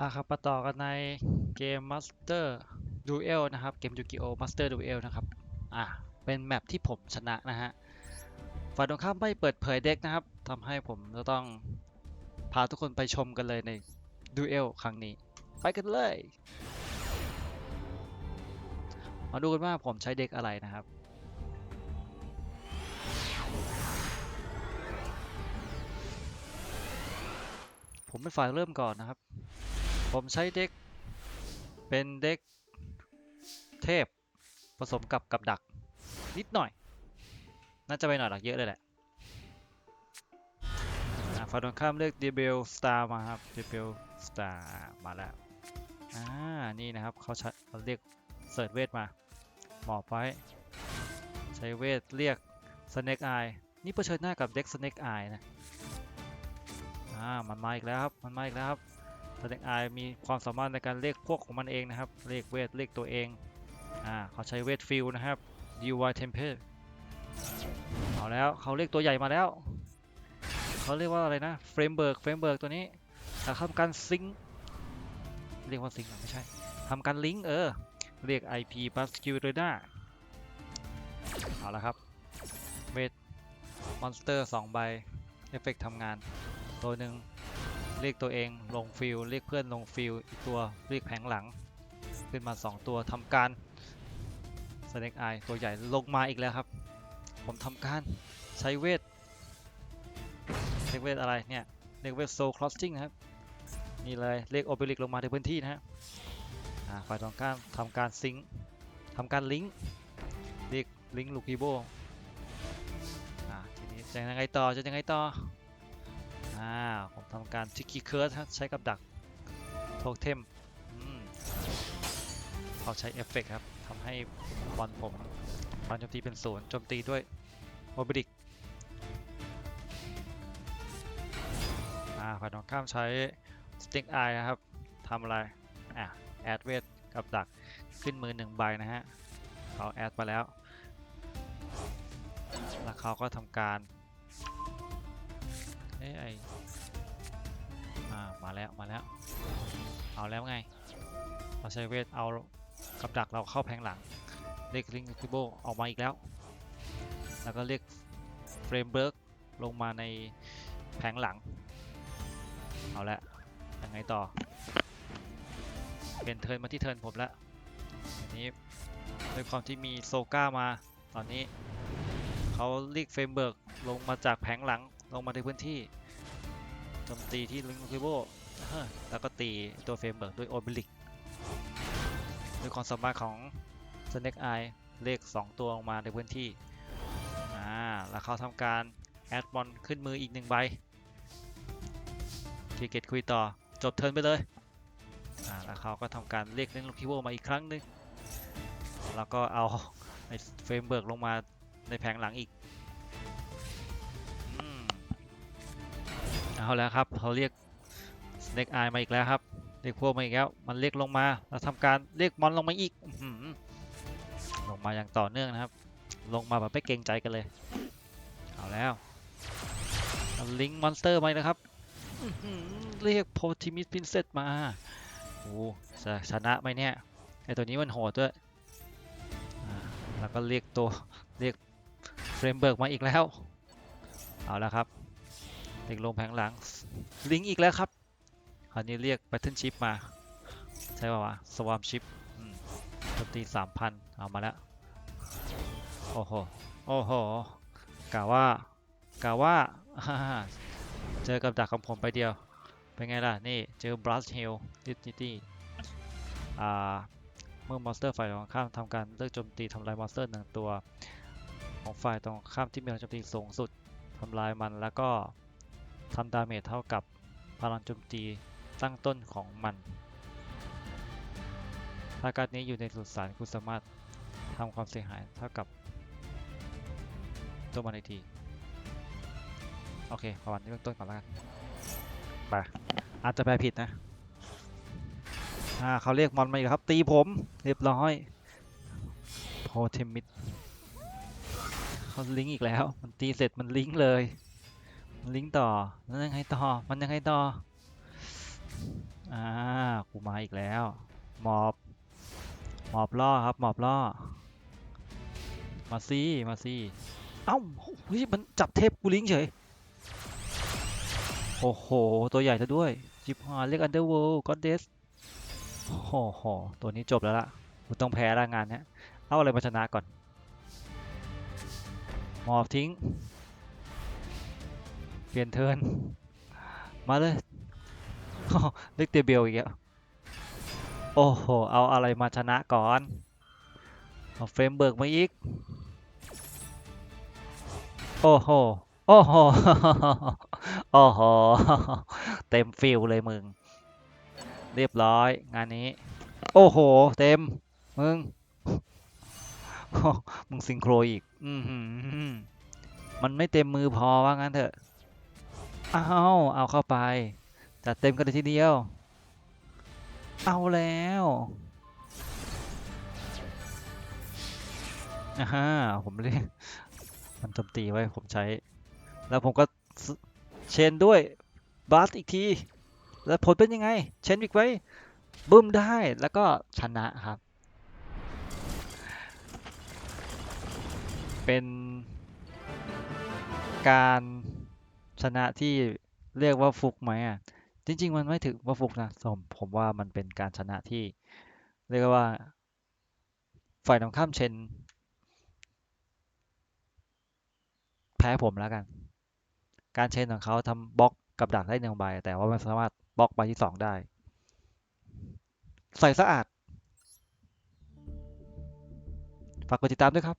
อะครับมาต่อกันในเกม Master Duel นะครับ เกม Yu-Gi-Oh! Master Duel นะครับ อะ เป็นแมปที่ผมชนะนะฮะ ฝ่ายตรงข้ามไม่เปิดเผยเด็กนะครับทำให้ผมจะต้องพาทุกคนไปชมกันเลยใน Duel ครั้งนี้ ไปกันเลย มาดูกันว่าผมใช้เด็กอะไรนะครับผมเป็นฝ่ายเริ่มก่อนนะครับ ผมใช้เด็กเป็นเด็กเทพผสมกับกับดักนิดหน่อย น่าจะไปหน่อยหลักเยอะเลยแหละอ่าฝ่ายตรงข้ามเลือก d e b e l Star มาครับ d e b e l Star มาแล้ว อ่า นี่นะครับเขาใช้เขาเรียกเสิร์ชเวทมาหมอบไว้ใช้เวทเรียก Snake Eye นี่เผชิญหน้ากับเด็ก Snake Eye นะ อ่า มันมาอีกแล้วครับ มันมาอีกแล้วครับ Snake Eye มีความสามารถในการเรียกพวกของมันเองนะครับเรียกเวทเรียกตัวเอง อ่าเขาใช้เวทฟิลนะครับ DY Temple เอาแล้วเขาเรียกตัวใหญ่มาแล้ว เขาเรียกว่าอะไรนะเฟรมเบิร์กเฟรมเบิร์กตัวนี้ทำการซิงค์เรียกว่าซิงค์ไม่ใช่ทำการลิงก์เออ เรียก IP p a s c u l a เอาละครับเวทมอนสเตอร์2ใบเอฟเฟกทำงาน ตัวหนึ่ง เรียกตัวเองลงฟิลเรียกเพื่อนลงฟิลอีกตัวเรียกแผงหลัง ขึ้นมา 2 ตัวทำการ Snake Eye ตัวใหญ่ลงมาอีกแล้วครับ ผมทำการใช้เวทเรียกเวทอะไรเนี่ยเรียกเวทโซครอสซิ่งครับนี่เลยเรียกโอเปริกลงมาในพื้นที่นะฮะฝ่ายตรงข้ามทำการซิงทำการลิงก์เรียกลิงก์ลูกิโบอ่าทีนี้จะยังไงต่อจะยังไงต่อ อ่า ผมทำการทิกกี้เคิร์สใช้กับดักโทเทมอืมเขาใช้เอฟเฟกต์ครับทำให้บอลผมบอลโจมตีเป็นศูนย์โจมตีด้วยโอเปริกอ่าฝ่ายตรงข้ามใช้สติ๊กไอนะครับทำอะไร อะ แอดเวทกับดักขึ้นมือหนึ่งใบนะฮะเขาแอดมาแล้ว แล้วเขาก็ทำการ เอ้ไออ่ามาแล้วมาแล้ว เอาแล้วไงเราใช้เวทเอากับดักเราเข้าแผงหลัง เรียกลิงคิโบออกมาอีกแล้ว แล้วก็เรียกเฟรมเบิร์กลงมาในแผงหลัง เอาละยังไงต่อ เป็นเทิร์นมาที่เทิร์นผมแล้วอันนี้ด้วยความที่มีโซก้ามา ตอนนี้เขาเรียกเฟรมเบิร์กลงมาจากแผงหลัง ลงมาในพื้นที่โจมตีที่ลิงคิโบแล้วก็ตีตัวเฟรมเบิร์กด้วยโอเบลิกด้วยความสามารถของ Snake Eye เลข 2 ตัวลงมาในพื้นที่อ่าแล้วเขาทำการแอดบอลขึ้นมืออีกหนึ่งใบคีเกตคุยต่อจบเทิร์นไปเลยอ่าแล้วเขาก็ทำการเรียกเล่นลูกคิโวมาอีกครั้งหนึงแล้วก็เอาไอ้เฟรมเบิร์กลงมาในแผงหลังอีก เอาแล้วครับเขาเรียก Snake Eye มาอีกแล้วครับเรียกพวกมาอีกแล้วมันเรียกลงมาแล้วทำการเรียกมอนลงมาอีกลงมาอย่างต่อเนื่องนะครับ ลงมาแบบไม่เกรงใจกันเลยเอาแล้วลิงมอนสเตอร์มาอีกนะครับเรียกโพธิมิสพินเซตมาโอ้จะชนะไหมเนี่ยไอตัวนี้มันโหดด้วยแล้วก็เรียกตัวเรียกเฟรมเบิร์กมาอีกแล้ว เอาแล้วครับ เรียกลงแผงหลัง ลิงอีกแล้วครับคราวนี้เรียกแพทเทิร์นชิปมา ใช่ป่าวะสวามชิปโจมตีสามพันเอามาแล้ว โอ้โห โอ้โหกะว่ากะว่าเจอกับดักของผมไปเดียว เป็นไงล่ะ นี่เจอ Blast Hill ดิสตี้อ่าเมื่อมอนสเตอร์ฝ่ายตรงข้ามทำการเลือกโจมตีทำลายมอนสเตอร์หนึ่งตัว ของฝ่ายตรงข้ามที่มีพลังโจมตีสูงสุดทำลายมันแล้วก็ ทำดาเมจเท่ากับพลังโจมตีตั้งต้นของมัน ถ้าการ์ดนี้อยู่ในสุสานคุณสามารถทำความเสียหายเท่ากับตัวมันอีกที โอเคประมาณนี้เบื้องต้นก่อนแล้วกันไปอาจจะแปลผิดนะ อ่าเขาเรียกมอนมาอีกครับ ตีผม เรียบร้อยโพเทมิดเขาลิงก์อีกแล้ว มันตีเสร็จมันลิงก์เลย ลิงก์ต่อแล้วยังไงต่อ มันยังไงต่อ อ่า กูมาอีกแล้ว หมอบ หมอบล่อครับ หมอบล่อ มาซีมาซีเอ้าเฮ้ยมันจับเทปกูลิงก์เฉย โอ้โห ตัวใหญ่ซะด้วย จิบหาเรียกอันเดอร์เวิลด์ก็เดสโอ้โห ตัวนี้จบแล้วล่ะ กูต้องแพ้ละงานเนี้ย เอาอะไรมาชนะก่อน หมอบทิ้ง ปลี่ยนเทิร์นมาเลยเรียกเตเบลอีกแล้วโอ้โห เอาอะไรมาชนะก่อน เอาเฟรมเบิกมาอีก โอ้โห โอ้โห โอ้โห เต็มฟิลเลยมึง เรียบร้อยงานนี้ โอ้โห เต็ม มึง มึงซิงโครอีก อืมันไม่เต็มมือพอว่างั้นเถอะ เอา เอาเข้าไป จัดเต็มกันเลยทีเดียว เอาแล้วอ่าฮะผมเรียกมันโจมตีไว้ผมใช้ แล้วผมก็เชนด้วยบาสอีกที แล้วผลเป็นยังไง เชนอีกไว้บึ้มได้แล้วก็ชนะครับ เป็นการ ชนะที่เรียกว่าฟุกไหมอะ จริง ๆ มันไม่ถึงว่าฟุกนะผมผมว่ามันเป็นการชนะที่ เรียกว่า ฝ่ายตรงข้ามเชนแพ้ผมแล้วกัน การเชนของเขาทำบล็อกกับดักได้หนึ่งใบ แต่ว่าไม่สามารถบล็อกใบที่สองได้ ใส่สะอาด ฝากกดติดตามด้วยครับ